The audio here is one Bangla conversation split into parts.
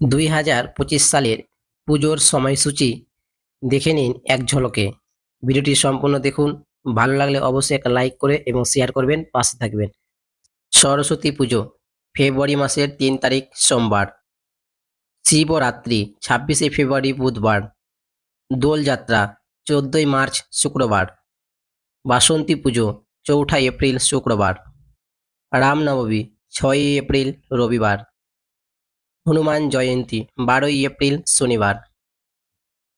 দুই হাজার পঁচিশ সালের পুজোর সময়সূচি দেখে নিন এক ঝলকে। ভিডিওটি সম্পূর্ণ দেখুন। ভালো লাগলে অবশ্যই একটা লাইক করে এবং শেয়ার করবেন, পাশে থাকবেন। সরস্বতী পুজো, ফেব্রুয়ারি মাসের তিন তারিখ, সোমবার। শিবরাত্রি, ছাব্বিশে ফেব্রুয়ারি বুধবার। দোলযাত্রা, চোদ্দোই মার্চ, শুক্রবার। বাসন্তী পুজো, চৌঠা এপ্রিল, শুক্রবার। রামনবমী, ছয়ই এপ্রিল, রবিবার। হনুমান জয়ন্তী, বারোই এপ্রিল, শনিবার।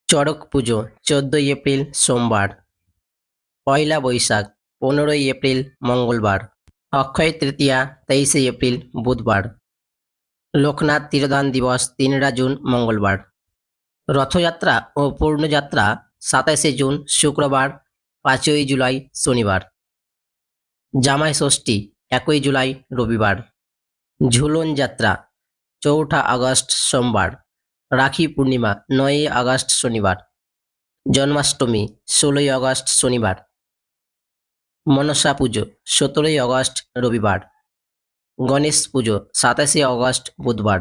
চড়ক পুজো, চোদ্দোই এপ্রিল, সোমবার। পয়লা বৈশাখ, পনেরোই এপ্রিল, মঙ্গলবার। অক্ষয় তৃতীয়া, তেইশে এপ্রিল, বুধবার। লোকনাথ তীরদান দিবস, তিনরা জুন, মঙ্গলবার। রথযাত্রা ও পূর্ণযাত্রা, সাতাশে জুন, শুক্রবার, পাঁচই জুলাই, শনিবার। জামাই ষষ্ঠী, একই জুলাই, রবিবার। ঝুলন যাত্রা চৌঠা আগস্ট সোমবার, রাখি পূর্ণিমা, নয়ই আগস্ট শনিবার, জন্মাষ্টমী, ষোলোই আগস্ট শনিবার, মনসা পুজো, সতেরোই আগস্ট রবিবার, গণেশ পুজো, সাতাশে আগস্ট বুধবার,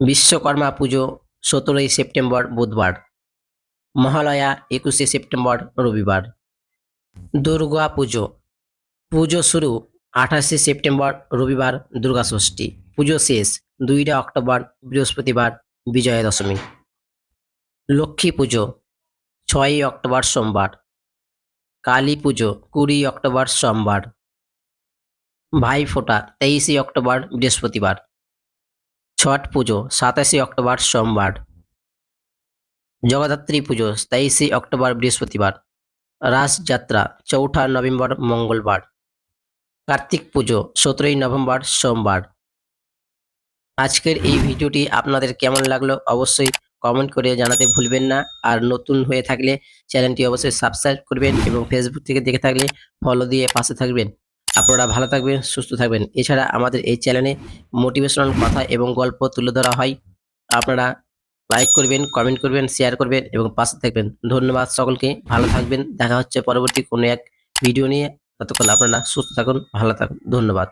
বিশ্বকর্মা পুজো, সতেরোই সেপ্টেম্বর বুধবার, মহালয়া, একুশে সেপ্টেম্বর রবিবার, দুর্গা পুজো পুজো শুরু আঠাশে সেপ্টেম্বর রবিবার দুর্গাষষ্ঠী, পুজো শেষ। দুইটা অক্টোবর, বৃহস্পতিবার বিজয়া দশমী লক্ষ্মী পুজো, ছয়ই অক্টোবর সোমবার। কালী পুজো, কুড়ি অক্টোবর সোমবার। ভাইফোঁটা তেইশে অক্টোবর, বৃহস্পতিবার। ছট পুজো, সাতাশে অক্টোবর সোমবার। জগদ্ধাত্রী পুজো, তেইশে অক্টোবর, বৃহস্পতিবার। রাসযাত্রা, চৌঠা নভেম্বর, মঙ্গলবার। কার্তিক পুজো, সতেরোই নভেম্বর, সোমবার। আজকের এই ভিডিওটি আপনাদের কেমন লাগল অবশ্যই কমেন্ট করে জানাতে ভুলবেন না। আর নতুন হয়ে থাকলে চ্যানেলটি অবশ্যই সাবস্ক্রাইব করবেন এবং ফেসবুক থেকে দেখে থাকলে ফলো দিয়ে পাশে থাকবেন। আপনারা ভালো থাকবেন, সুস্থ থাকবেন। এছাড়া আমাদের এই চ্যানেলে মোটিভেশনাল কথা এবং গল্প তুলে ধরা হয়। আপনারা লাইক করবেন কমেন্ট করবেন শেয়ার করবেন এবং পাশে থাকবেন। ধন্যবাদ সকলকে, ভালো থাকবেন। দেখা হচ্ছে পরবর্তী কোনো এক ভিডিও নিয়ে। ততক্ষণ আপনারা সুস্থ থাকুন, ভালো থাকুন। ধন্যবাদ।